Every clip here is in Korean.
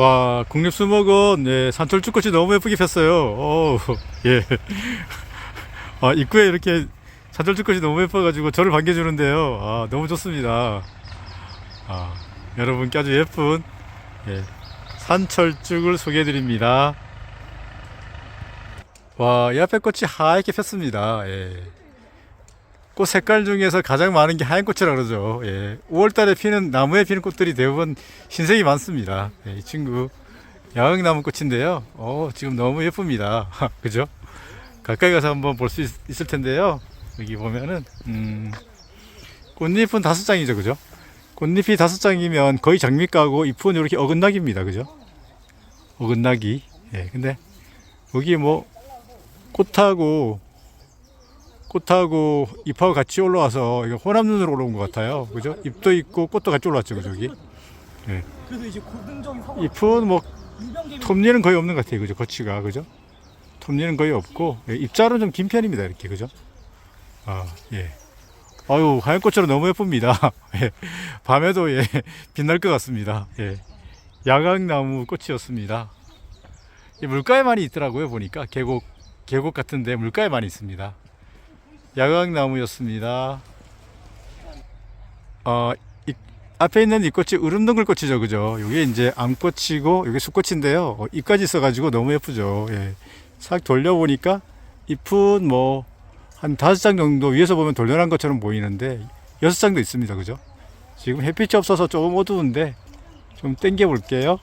와, 국립 수목원, 네, 산철쭉꽃이 너무 예쁘게 폈어요. 어우, 예. 아, 입구에 이렇게 산철쭉꽃이 너무 예뻐가지고 저를 반겨주는데요. 아, 너무 좋습니다. 아, 여러분께 아주 예쁜, 예, 산철쭉을 소개해드립니다. 와, 이 앞에 꽃이 하얗게 폈습니다. 예. 꽃 색깔 중에서 가장 많은 게 하얀 꽃이라 그러죠. 예. 5월 달에 피는 나무에 피는 꽃들이 대부분 흰색이 많습니다. 예, 이 친구 야광나무 꽃인데요. 어, 지금 너무 예쁩니다. 그죠? 가까이 가서 한번 볼 수 있을 텐데요. 여기 보면은 음, 꽃잎은 다섯 장이죠. 그죠? 꽃잎이 다섯 장이면 거의 장미가고 잎은 이렇게 어긋나기입니다. 그죠? 어긋나기. 예. 근데 여기 뭐 꽃하고 꽃하고 잎하고 같이 올라와서 이거 혼합 눈으로 올라온 것 같아요. 그죠? 잎도 있고 꽃도 같이 올라왔죠. 그죠? 여기. 그래도 이제 고등적인 상황 잎은 뭐 톱니는 거의 없는 것 같아요. 그죠? 거치가. 그죠? 톱니는 거의 없고 예, 잎자는 좀 긴 편입니다. 이렇게. 그죠? 아, 예. 아유, 하얀 꽃처럼 너무 예쁩니다. 예. 밤에도 예, 빛날 것 같습니다. 예. 야광나무 꽃이었습니다. 이 물가에 많이 있더라고요. 보니까 계곡 계곡 같은데 물가에 많이 있습니다. 야광나무였습니다. 어, 이, 앞에 있는 이 꽃이 으름동글 꽃이죠, 그죠? 이게 이제 암꽃이고 이게 수꽃인데요. 어, 잎까지 있어가지고 너무 예쁘죠. 예. 싹 돌려보니까 잎은 뭐 한 다섯 장 정도 위에서 보면 돌려난 것처럼 보이는데 여섯 장도 있습니다, 그죠? 지금 햇빛이 없어서 조금 어두운데 좀 당겨 볼게요.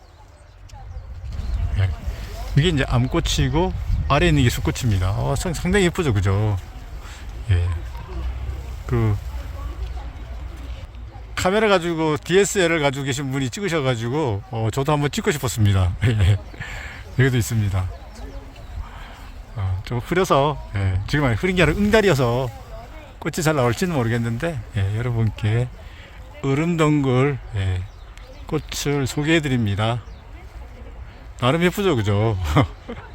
예. 이게 이제 암꽃이고 아래 있는 게 수꽃입니다. 어, 상, 상당히 예쁘죠, 그죠? 예. 그 카메라 가지고 DSLR 가지고 계신 분이 찍으셔가지고 어, 저도 한번 찍고 싶었습니다. 예. 여기도 있습니다. 어, 좀 흐려서 예. 지금 아니 흐린 게 아니라 응달이어서 꽃이 잘 나올지는 모르겠는데 예, 여러분께 으름덩굴 예, 꽃을 소개해드립니다. 나름 예쁘죠, 그죠?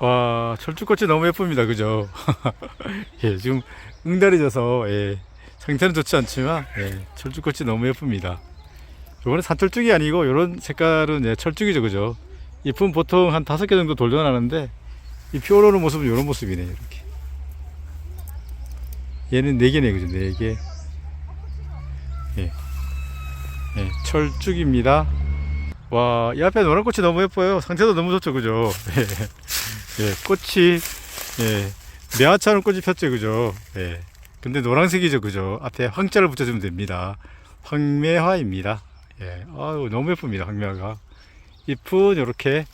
와 철쭉꽃이 너무 예쁩니다, 그죠? 예, 지금 응달이 져서 예, 상태는 좋지 않지만 예, 철쭉꽃이 너무 예쁩니다. 요거는 산철쭉이 아니고 이런 색깔은 예, 철쭉이죠, 그죠? 잎은 보통 한 다섯 개 정도 돌려나는데 잎이 오르는 모습은 이런 모습이네요, 이렇게. 얘는 네 개네, 그죠? 네 개. 예, 예, 철쭉입니다. 와, 이 앞에 노란 꽃이 너무 예뻐요. 상태도 너무 좋죠, 그죠? 예, 예, 꽃이 예, 매화처럼 꽃이 폈죠, 그죠? 예. 근데 노란색이죠, 그죠? 앞에 황자를 붙여주면 됩니다. 황매화입니다. 예, 아유, 너무 예쁩니다, 황매화가. 잎은 이렇게,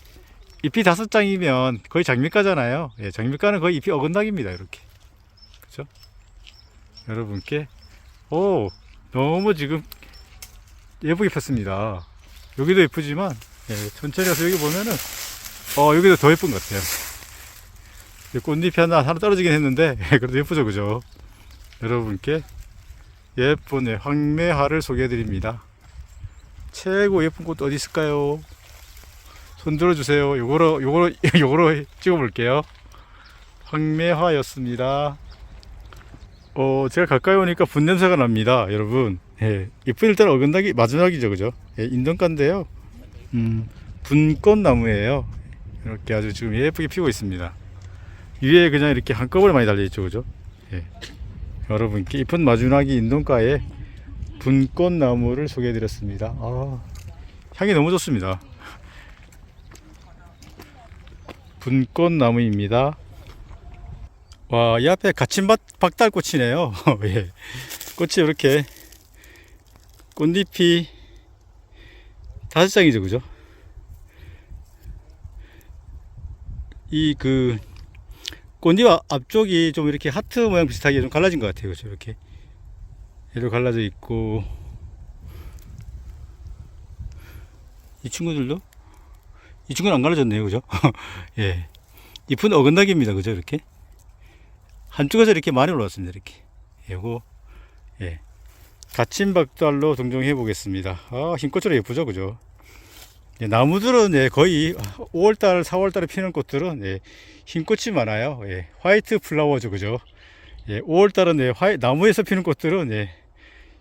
잎이 다섯 장이면 거의 장미가잖아요. 예, 장미가는 거의 잎이 어긋나기입니다, 이렇게. 그죠? 여러분께, 오, 너무 지금 예쁘게 폈습니다. 여기도 예쁘지만, 예, 천천히 가서 여기 보면은, 어, 여기도 더 예쁜 것 같아요. 이 꽃잎이 하나, 하나 떨어지긴 했는데, 그래도 예쁘죠, 그죠? 여러분께 예쁜 예, 황매화를 소개해 드립니다. 최고 예쁜 꽃 어디 있을까요? 손 들어 주세요. 요거로, 요거로, 요거로 찍어 볼게요. 황매화였습니다. 어, 제가 가까이 오니까 분 냄새가 납니다, 여러분. 예, 잎은 일단 어긋나기 마지막이죠, 그죠? 예, 인던가인데요. 음, 분꽃 나무예요. 이렇게 아주 지금 예쁘게 피고 있습니다. 위에 그냥 이렇게 한꺼번에 많이 달려있죠, 그죠? 예. 여러분께 이쁜 마주나기 인동가에 분꽃나무를 소개해 드렸습니다. 아, 향이 너무 좋습니다. 분꽃나무입니다. 와, 이 앞에 갇힌밭 박달꽃이네요. 예. 꽃이 이렇게 꽃잎이 다섯 장이죠, 그죠? 이 그 앞- 앞쪽이 좀 이렇게 하트 모양 비슷하게 좀 갈라진 것 같아요, 그죠? 이렇게 얘도 갈라져 있고 이 친구들도 이 친구는 안 갈라졌네요, 그죠? 예, 잎은 어긋나기입니다, 그죠? 이렇게 한쪽에서 이렇게 많이 올라왔습니다, 이렇게. 요거 예, 갇힌 박달로 동정해 보겠습니다. 아, 흰꽃으로 예쁘죠, 그죠? 예, 나무들은 예, 거의 5월달, 4월달에 피는 꽃들은 예, 흰 꽃이 많아요. 예, 화이트 플라워죠, 그죠? 예, 5월달은 예, 화이, 나무에서 피는 꽃들은 예,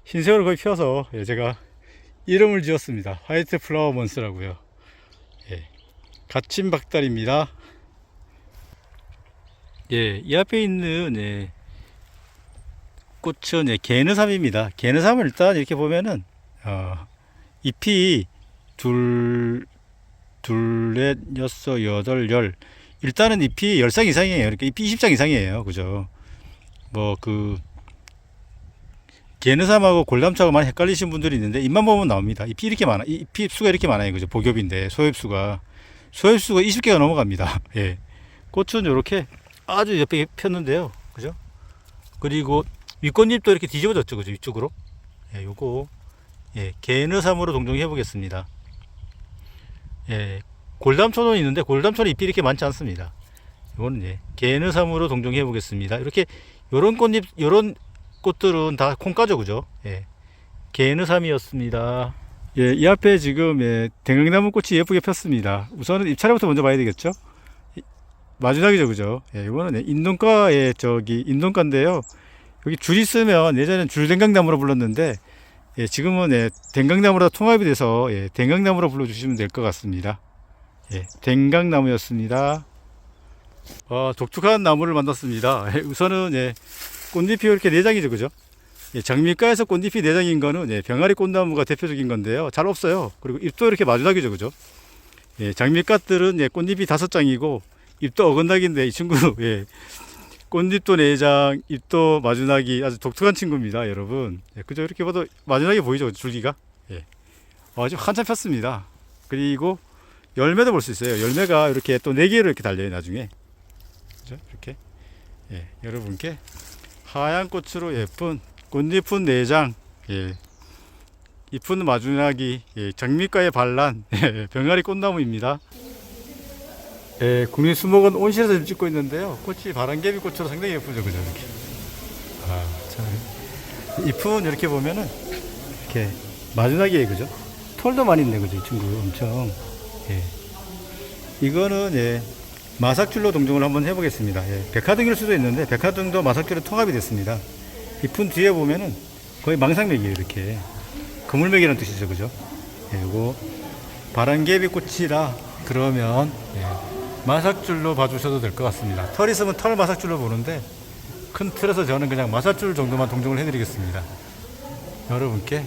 흰색으로 거의 펴서 예, 제가 이름을 지었습니다. 화이트 플라워 먼스라고요. 갇힌 박달입니다. 예, 이 앞에 있는 예, 꽃은 예, 개느삼입니다. 개느삼을 일단 이렇게 보면은 어, 잎이 둘, 둘, 넷, 여섯, 여덟, 열. 일단은 잎이 열쌍 이상이에요. 그러니까 잎이 20장 이상이에요. 그죠? 뭐 그 개느삼하고 골담초하고 많이 헷갈리신 분들이 있는데 잎만 보면 나옵니다. 잎이 이렇게 많아. 이- 잎이 수가 이렇게 많아요. 그죠? 복엽인데 소엽수가 소엽수가 20개가 넘어갑니다. 예. 꽃은 이렇게 아주 예쁘게 폈는데요. 그죠? 그리고 윗꽃잎도 이렇게 뒤집어졌죠. 그죠? 위쪽으로. 예, 요거 예, 개느삼으로 동정해 보겠습니다. 예, 골담초는 있는데 골담초는 잎이 이렇게 많지 않습니다. 이거는 예, 개느삼으로 동정해 보겠습니다. 이렇게 요런 꽃잎 요런 꽃들은 다 콩가죠, 그죠? 예. 개느삼이었습니다. 예, 이 앞에 지금 예, 댕강나무 꽃이 예쁘게 폈습니다. 우선은 입차례부터 먼저 봐야 되겠죠? 이- 마지막이죠, 그죠? 예, 이거는 예, 인동가의 저기 인동가인데요. 여기 줄 있으면 예전엔 줄댕강나무로 불렀는데 예, 지금은 예, 댕강나무로 통합이 돼서 예, 댕강나무로 불러주시면 될 것 같습니다. 예, 댕강나무였습니다. 어, 독특한 나무를 만났습니다. 예, 우선은 예, 꽃잎이 이렇게 내장이죠, 그죠? 예, 장미가에서 꽃잎이 내장인 거는 예, 병아리 꽃나무가 대표적인 건데요. 잘 없어요. 그리고 잎도 이렇게 마주나기죠, 그죠? 예, 장미가들은 예, 꽃잎이 다섯 장이고 잎도 어긋나기인데 이 친구 예, 꽃잎도 내장, 잎도 마주나기 아주 독특한 친구입니다, 여러분. 예, 그죠? 이렇게 봐도 마주나기 보이죠, 줄기가? 예. 어, 아주 한참 폈습니다. 그리고 열매도 볼 수 있어요. 열매가 이렇게 또 네 개로 이렇게 달려요, 나중에. 그죠? 이렇게. 예, 여러분께 하얀 꽃으로 예쁜 꽃잎은 내장, 예, 잎은 마주나기, 예, 장미가의 반란, 예, 병아리 꽃나무입니다. 예, 국립 수목원 온실에서 지금 찍고 있는데요. 꽃이 바람개비 꽃으로 상당히 예쁘죠, 그죠? 이렇게. 아, 참. 잎은 이렇게 보면은, 이렇게 마주나기에, 그죠? 털도 많이 있네, 그죠? 이 친구 엄청. 예. 이거는, 예, 마삭줄로 동정을 한번 해보겠습니다. 예, 백화등일 수도 있는데, 백화등도 마삭줄로 통합이 됐습니다. 잎은 뒤에 보면은 거의 망상맥이에요, 이렇게. 그물맥이라는 뜻이죠, 그죠? 예, 요거 바람개비 꽃이라 그러면 예, 마삭줄로 봐주셔도 될 것 같습니다. 털 있으면 털 마삭줄로 보는데 큰 틀에서 저는 그냥 마삭줄 정도만 동정을 해드리겠습니다. 여러분께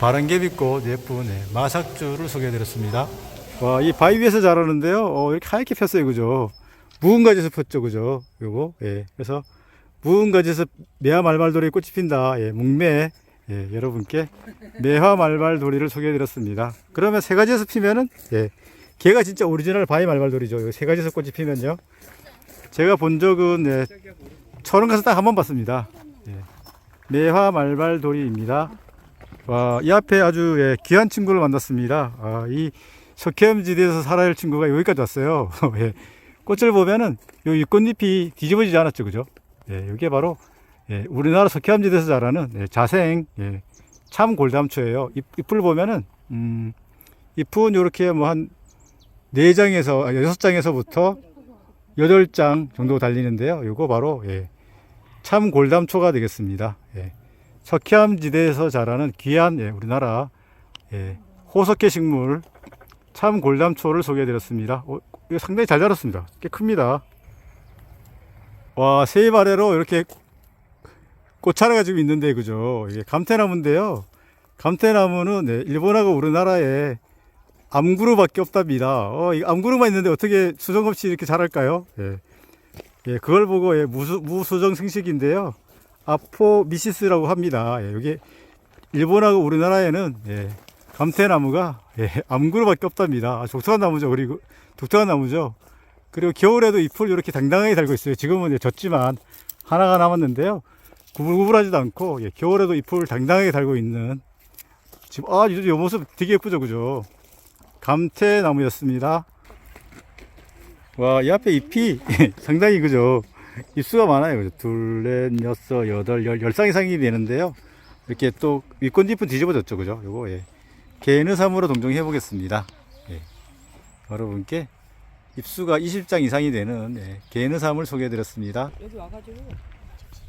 바람개비꽃 예쁜 예, 마삭줄을 소개해드렸습니다. 와, 이 바위 위에서 자라는데요. 어, 이렇게 하얗게 폈어요, 그죠? 묵은 가지에서 폈죠, 그죠? 요거, 예. 그래서 묵은 가지에서 매화 말발돌이 꽃이 핀다. 예, 묵매. 예, 여러분께 매화 말발돌이를 소개해드렸습니다. 그러면 세 가지에서 피면은, 예, 걔가 진짜 오리지널 바위 말발돌이죠. 요세 가지에서 꽃이 피면요. 제가 본 적은, 예, 철원 가서 딱 한 번 봤습니다. 예, 매화 말발돌이입니다. 와, 이 앞에 아주 예, 귀한 친구를 만났습니다. 아, 이 석회암지대에서 살아야 할 친구가 여기까지 왔어요. 예, 꽃을 보면은 요 윗꽃잎이 뒤집어지지 않았죠, 그죠? 예, 이게 바로 예, 우리나라 석회암지대에서 자라는 예, 자생 예, 참 골담초예요. 잎, 잎을 보면은 음, 잎은 이렇게 뭐한 네 장에서 아, 여섯 장에서부터 여덟 장 정도 달리는데요. 이거 바로 예, 참 골담초가 되겠습니다. 예, 석회암 지대에서 자라는 귀한 예, 우리나라 예, 호석회 식물 참 골담초를 소개해드렸습니다. 어, 상당히 잘 자랐습니다. 꽤 큽니다. 와, 세입 아래로 이렇게 꽃차라가 지금 있는데, 그죠? 이게 감태나무인데요. 감태나무는 네, 일본하고 우리나라에 암구루밖에 없답니다. 어, 이 암구루만 있는데 어떻게 수정 없이 이렇게 자랄까요? 예. 예, 그걸 보고 예, 무수, 무수정 생식인데요. 아포미시스라고 합니다. 예, 여기 일본하고 우리나라에는 예, 감태나무가 예, 암구루밖에 없답니다. 아, 독특한 나무죠. 그리고 독특한 나무죠. 그리고 겨울에도 잎을 이렇게 당당하게 달고 있어요. 지금은 이제 졌지만 하나가 남았는데요. 구불구불하지도 않고 예, 겨울에도 잎을 당당하게 달고 있는 지금 아, 이, 이 모습 되게 예쁘죠, 그죠? 감태나무였습니다. 와, 이 앞에 잎이 상당히 그죠? 잎수가 많아요. 그죠? 둘, 넷, 여섯, 여덟, 열, 열쌍 이상이 되는데요. 이렇게 또 윗꽃잎은 뒤집어졌죠, 그죠? 요거 예. 개느삼으로 동정해 보겠습니다. 예. 여러분께 입수가 20장 이상이 되는 예, 개느삼을 소개해 드렸습니다. 여기 와가지고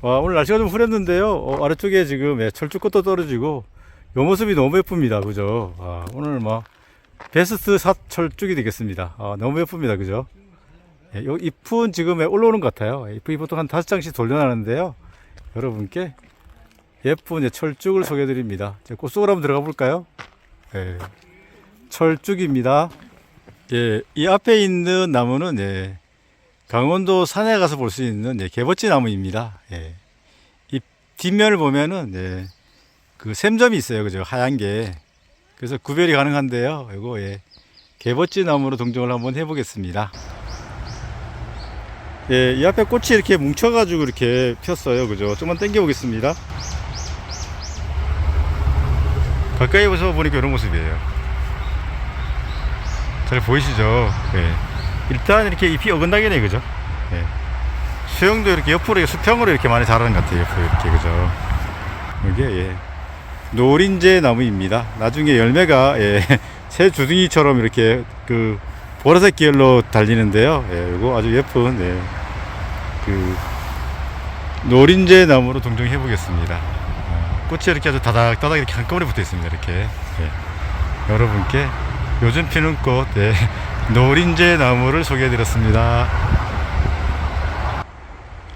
와, 오늘 날씨가 좀 흐렸는데요. 어, 아래쪽에 지금 예, 철쭉꽃도 떨어지고 요 모습이 너무 예쁩니다. 그죠? 아, 오늘 뭐 베스트 사철쭉이 되겠습니다. 아, 너무 예쁩니다. 그죠? 예, 요 잎은 지금 올라오는 것 같아요. 예, 잎이 보통 한 다섯 장씩 돌려나는데요. 여러분께 예쁜 철쭉을 소개해 드립니다. 꽃 속으로 한번 들어가 볼까요? 예, 철쭉입니다. 예, 이 앞에 있는 나무는 예, 강원도 산에 가서 볼 수 있는 예, 개버지 나무입니다. 예. 이 뒷면을 보면은 예, 그 샘점이 있어요. 그죠? 하얀 게. 그래서 구별이 가능한데요. 이거 예. 개버지 나무로 동정을 한번 해 보겠습니다. 예, 이 앞에 꽃이 이렇게 뭉쳐 가지고 이렇게 폈어요. 그죠? 좀만 당겨 보겠습니다. 가까이 와서 보니까 이런 모습이에요. 잘 보이시죠? 예. 일단 이렇게 잎이 어긋나게네 그죠? 예. 수영도 이렇게 옆으로 수평으로 이렇게 많이 자라는 것 같아요. 옆으로 이렇게 그죠? 이게 예. 노린재 나무입니다. 나중에 열매가 예. 새 주둥이처럼 이렇게 그 보라색 계열로 달리는데요. 예. 이거 아주 예쁜 예. 그 노린재 나무로 동정해 보겠습니다. 어, 꽃이 이렇게 아주 다닥다닥 이렇게 한꺼번에 붙어 있습니다. 이렇게 예. 여러분께 요즘 피는 꽃 예. 노린재 나무를 소개해 드렸습니다.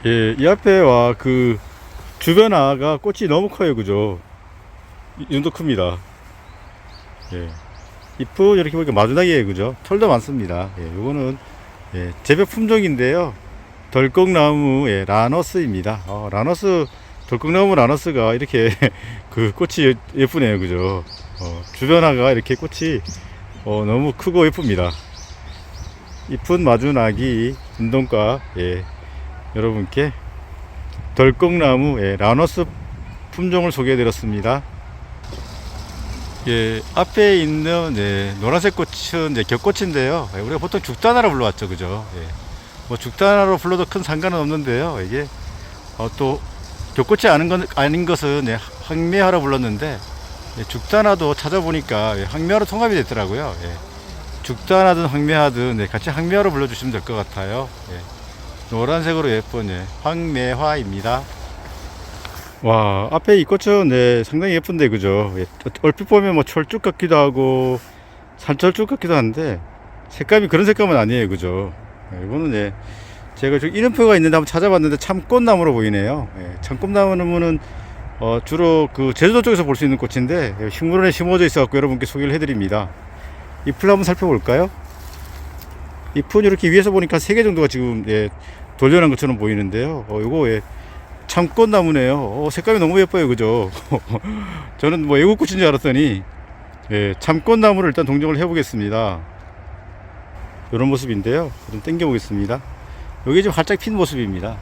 예, 이 앞에 와 그 주변아가 꽃이 너무 커요, 그죠? 이이 정도 큽니다. 예. 잎은 이렇게 보니까 마주나기에 그죠? 털도 많습니다. 예, 요거는 예, 재배 품종인데요. 덜컥나무 예, 라너스입니다. 어, 라너스 덜컥나무 라너스가 이렇게 그 꽃이 예- 예쁘네요, 그죠? 어, 주변아가 이렇게 꽃이 어, 너무 크고 예쁩니다. 이쁜 마주나기 운동가 예, 여러분께 덜컥나무 예, 라너스 품종을 소개해드렸습니다. 예, 앞에 있는 예, 노란색 꽃은 이제 격꽃인데요. 예, 우리가 보통 죽단화로 불러왔죠, 그죠? 예, 뭐 죽단화로 불러도 큰 상관은 없는데요. 이게 어, 또 격꽃이 아닌, 건, 아닌 것은 예, 황매화로 불렀는데 예, 죽단화도 찾아보니까 예, 황매화로 통합이 됐더라고요. 예. 죽단하든 황매하든 네, 같이 황매화로 불러주시면 될 것 같아요. 예. 노란색으로 예쁜 예, 황매화입니다. 와 앞에 이 꽃은 네, 상당히 예쁜데 그죠? 예, 얼핏 보면 뭐 철쭉 같기도 하고 산철쭉 같기도 한데 색감이 그런 색감은 아니에요, 그죠? 예, 이거는 예, 제가 저 이름표가 있는데 한번 찾아봤는데 참꽃나무로 보이네요. 예, 참꽃나무는 어, 주로 그 제주도 쪽에서 볼 수 있는 꽃인데 예, 식물원에 심어져 있어 갖고 여러분께 소개를 해드립니다. 잎을 한번 살펴볼까요? 잎은 이렇게 위에서 보니까 세 개 정도가 지금 예, 돌려놓은 것처럼 보이는데요. 어, 요거 예, 참꽃나무네요. 어, 색감이 너무 예뻐요, 그죠? 저는 뭐 애국꽃인 줄 알았더니 예, 참꽃나무를 일단 동정을 해보겠습니다. 이런 모습인데요. 좀 당겨보겠습니다. 여기 지금 활짝 핀 모습입니다.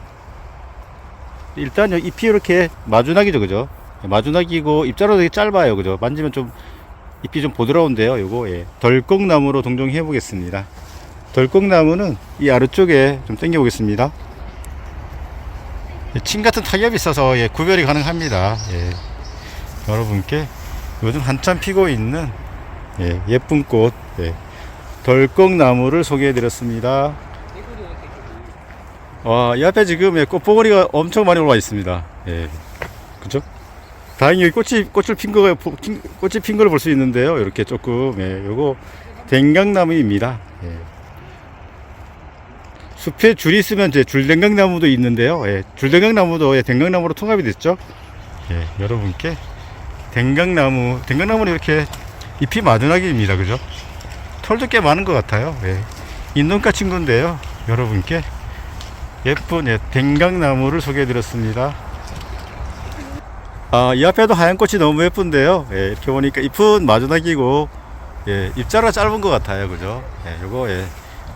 일단 요 잎이 이렇게 마주나기죠, 그죠? 마주나기고 잎자루도 되게 짧아요, 그죠? 만지면 좀 잎이 좀 보드라운데요. 요거 예. 덜컥나무로 동정해 보겠습니다. 덜컥나무는 이 아래쪽에 좀 당겨 보겠습니다. 예, 침 같은 타격이 있어서 예, 구별이 가능합니다. 예. 여러분께 요즘 한참 피고 있는 예, 예쁜 꽃 예. 덜컥나무를 소개해 드렸습니다. 와, 이 앞에 지금 예, 꽃봉오리가 엄청 많이 올라와 있습니다. 예. 그죠? 다행히 꽃이 꽃을 핀 핀- 꽃이 핀 걸 볼 수 있는데요. 이렇게 조금 예, 요거 댕강나무입니다. 예. 숲에 줄이 있으면 이제 줄댕강나무도 있는데요. 예, 줄댕강나무도 예, 댕강나무로 통합이 됐죠. 예, 여러분께 댕강나무, 댕강나무는 이렇게 잎이 마드나기입니다. 그죠? 털도 꽤 많은 것 같아요. 예. 인동가 친구인데요. 여러분께 예쁜 예, 댕강나무를 소개해 드렸습니다. 아, 이 앞에도 하얀 꽃이 너무 예쁜데요. 예, 이렇게 보니까 잎은 마주나기고, 예, 잎자루가 짧은 것 같아요. 그죠? 예, 요거, 예.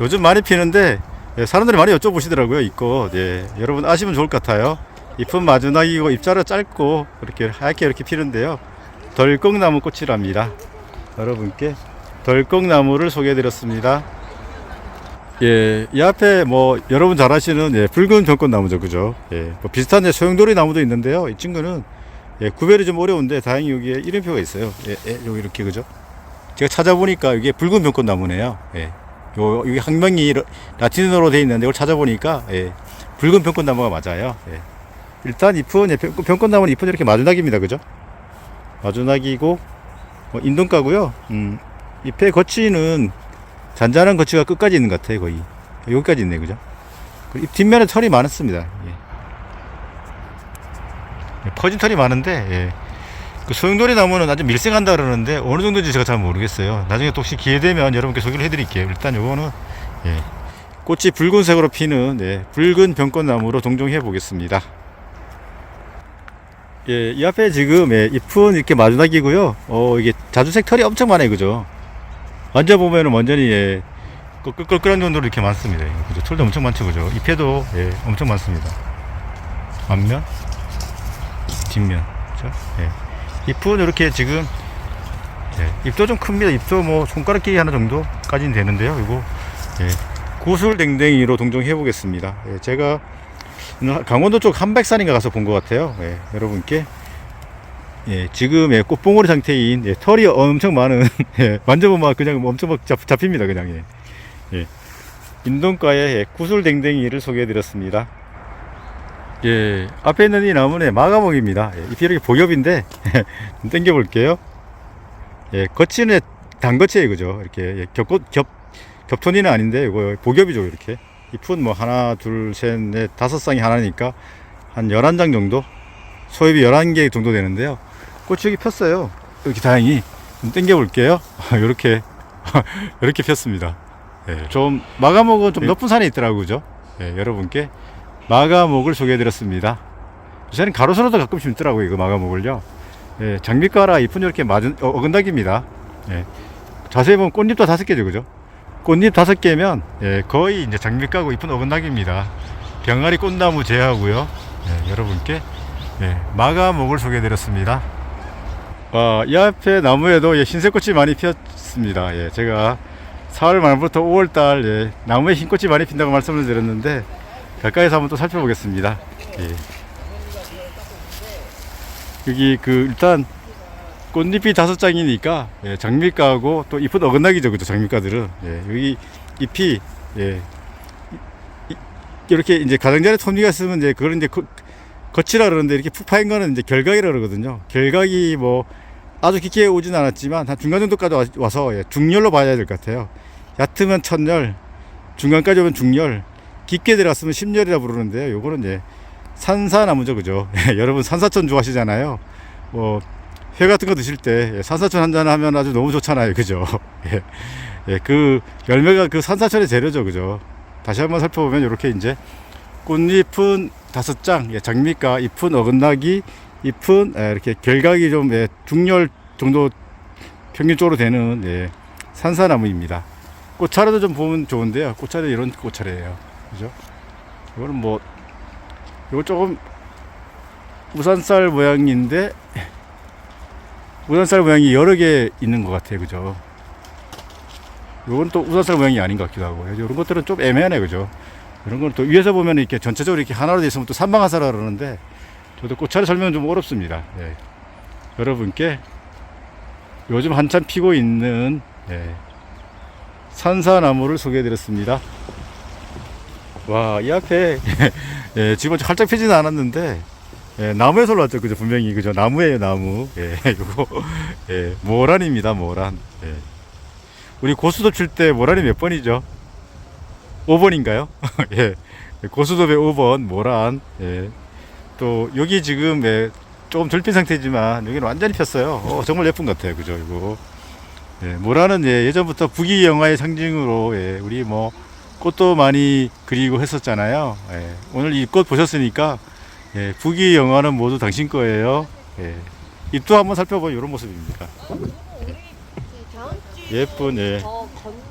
요즘 많이 피는데, 예, 사람들이 많이 여쭤보시더라고요. 이 꽃. 예, 여러분 아시면 좋을 것 같아요. 잎은 마주나기고, 잎자루가 짧고, 이렇게 하얗게 이렇게 피는데요. 덜컥나무 꽃이랍니다. 여러분께 덜컥나무를 소개해 드렸습니다. 예, 이 앞에 뭐 여러분 잘 아시는 예, 붉은 병꽃나무죠, 그죠? 예, 뭐 비슷한 예, 소용돌이 나무도 있는데요. 이 친구는 예, 구별이 좀 어려운데 다행히 여기에 이름표가 있어요. 예, 예, 여기 이렇게 그죠? 제가 찾아보니까 이게 붉은 병꽃나무네요. 예, 요 여기 학명이 라- 라틴어로 되어 있는데 이걸 찾아보니까 예, 붉은 병꽃나무가 맞아요. 예. 일단 잎은 예, 병- 병꽃나무는 잎은 이렇게 마주나기입니다, 그죠? 마주나기고 뭐 인동가고요. 음, 잎의 거치는 잔잔한 거치가 끝까지 있는 것 같아요, 거의. 여기까지 있네, 그죠? 잎 뒷면에 털이 많았습니다. 예. 예, 퍼진 털이 많은데, 예. 그 소용돌이 나무는 아주 밀생한다 그러는데, 어느 정도인지 제가 잘 모르겠어요. 나중에 또 혹시 기회 되면 여러분께 소개를 해드릴게요. 일단 요거는, 예. 꽃이 붉은색으로 피는, 예, 붉은 병꽃나무로 동종해 보겠습니다. 예, 이 앞에 지금 예, 잎은 이렇게 마주나기고요. 어, 이게 자주색 털이 엄청 많아요, 그죠? 만져보면은 완전히 예, 끌끌끌한 정도로 이렇게 많습니다. 예, 그죠? 털도 엄청 많죠, 그죠? 잎에도 예, 엄청 많습니다. 앞면, 뒷면, 그죠? 예. 잎은 이렇게 지금 예, 잎도 좀 큽니다. 잎도 뭐 손가락 길이 하나 정도까지는 되는데요. 이거 예, 구슬댕댕이로 동정해 보겠습니다. 예, 제가 강원도 쪽 한백산인가 가서 본 것 같아요. 예, 여러분께 예, 지금 예, 꽃봉오리 상태인 예, 털이 엄청 많은 예, 만져보면 그냥 엄청 막 잡, 잡힙니다. 그냥 예. 예. 인동과의 예, 구슬댕댕이를 소개해드렸습니다. 예, 앞에 있는 이 나무는 마가목입니다. 예, 이렇게 복엽인데 좀 당겨 볼게요. 예, 거치는 단거치예요, 그죠? 이렇게 예, 겹꽃 겹 겹톤이는 아닌데 이거 복엽이죠, 이렇게. 잎은 뭐 하나, 둘, 셋, 넷, 다섯 쌍이 하나니까 한 11장 정도? 소엽이 11개 정도 되는데요. 꽃이 여기 폈어요. 이렇게 다행히. 좀 당겨 볼게요. 이렇게, 이렇게 폈습니다. 예, 좀, 마가목은 좀 높은 산에 있더라고요. 그죠? 예, 여러분께 마가목을 소개해드렸습니다. 저는 가로수로도 가끔씩 있더라고요. 이거 마가목을요. 예, 장미가라 잎은 이렇게 맞은, 어, 어근닥입니다. 예, 자세히 보면 꽃잎도 다섯 개죠. 그죠? 꽃잎 다섯 개면 예, 거의 이제 장미가고 이쁜 어근닥입니다. 병아리 꽃나무 제하고요. 예, 여러분께 예, 마가목을 소개해드렸습니다. 아, 이 앞에 나무에도 예, 흰색 꽃이 많이 피었습니다. 예, 제가 4월 말부터 5월 달 예, 나무에 흰 꽃이 많이 핀다고 말씀을 드렸는데 가까이서 한번 또 살펴보겠습니다. 예. 여기 그 일단 꽃잎이 다섯 장이니까 예, 장미가하고 또 잎은 어긋나기죠, 그죠? 장미가들은 예, 여기 잎이 예, 이- 이렇게 이제 가장자리 톱니가 있으면 이제 그걸 이제 거, 거치라 그러는데 이렇게 푹 파인 거는 이제 결각이라 그러거든요. 결각이 뭐 아주 깊게 오진 않았지만 한 중간 정도까지 와- 와서 예, 중열로 봐야 될 것 같아요. 얕으면 천열, 중간까지 오면 중열, 깊게 들어갔으면 십열이라 부르는데요. 요거는 이제 산사나무죠, 그죠? 여러분 산사천 좋아하시잖아요. 뭐 회 같은 거 드실 때 예, 산사천 한 잔 하면 아주 너무 좋잖아요. 그죠? 예. 예, 그 열매가 그 산사천의 재료죠. 그죠? 다시 한번 살펴보면 이렇게 이제 꽃잎은 다섯 장, 예, 장미가 잎은 어긋나기, 잎은 예, 이렇게 결각이 좀 예, 중열 정도 평균적으로 되는 예, 산사나무입니다. 꽃차례도 좀 보면 좋은데요. 꽃차례 이런 꽃차례예요. 그죠? 이거는 뭐 이거 조금 우산쌀 모양인데 우산쌀 모양이 여러 개 있는 것 같아요. 그죠? 요건 또 우산쌀 모양이 아닌 것 같기도 하고. 이런 것들은 좀 애매하네. 그죠? 이런 건 또 위에서 보면 이렇게 전체적으로 이렇게 하나로 되어 있으면 또 산방하사라 그러는데 저도 꽃차례 설명은 좀 어렵습니다. 예. 여러분께 요즘 한참 피고 있는 예, 산사나무를 소개해 드렸습니다. 와, 이 앞에 예, 지금 활짝 피지는 않았는데 예, 나무에서 올랐죠, 그죠? 분명히 그죠? 나무예요, 나무. 예, 이거 예, 모란입니다, 모란. 예. 우리 고수도 칠 때 모란이 몇 번이죠? 5번인가요? 예, 고수도배 5번 모란. 예. 또 여기 지금 예, 조금 덜핀 상태지만 여기는 완전히 폈어요. 어, 정말 예쁜 것 같아요, 그죠? 이거. 예, 모란은 예, 예전부터 북이 영화의 상징으로 예, 우리 뭐 꽃도 많이 그리고 했었잖아요. 예, 오늘 이 꽃 보셨으니까 예, 북이 영화는 모두 당신 거예요. 예, 잎도 한번 살펴보면 이런 모습입니다. 예쁜 예,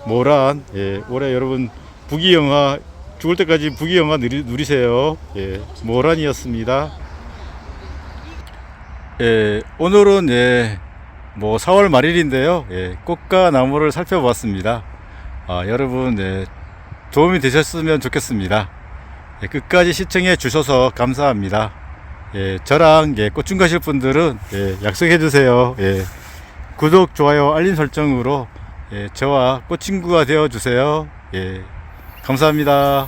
모란 예, 올해 여러분 북이 영화 죽을 때까지 북이 영화 누리, 누리세요. 예, 모란이었습니다. 예, 오늘은 예, 뭐 4월 말일인데요. 예, 꽃과 나무를 살펴봤습니다. 아, 여러분 예, 도움이 되셨으면 좋겠습니다. 예, 끝까지 시청해 주셔서 감사합니다. 예, 저랑 예, 꽃중 가실 분들은 예, 약속해 주세요. 예, 구독, 좋아요, 알림 설정으로 예, 저와 꽃친구가 되어 주세요. 예, 감사합니다.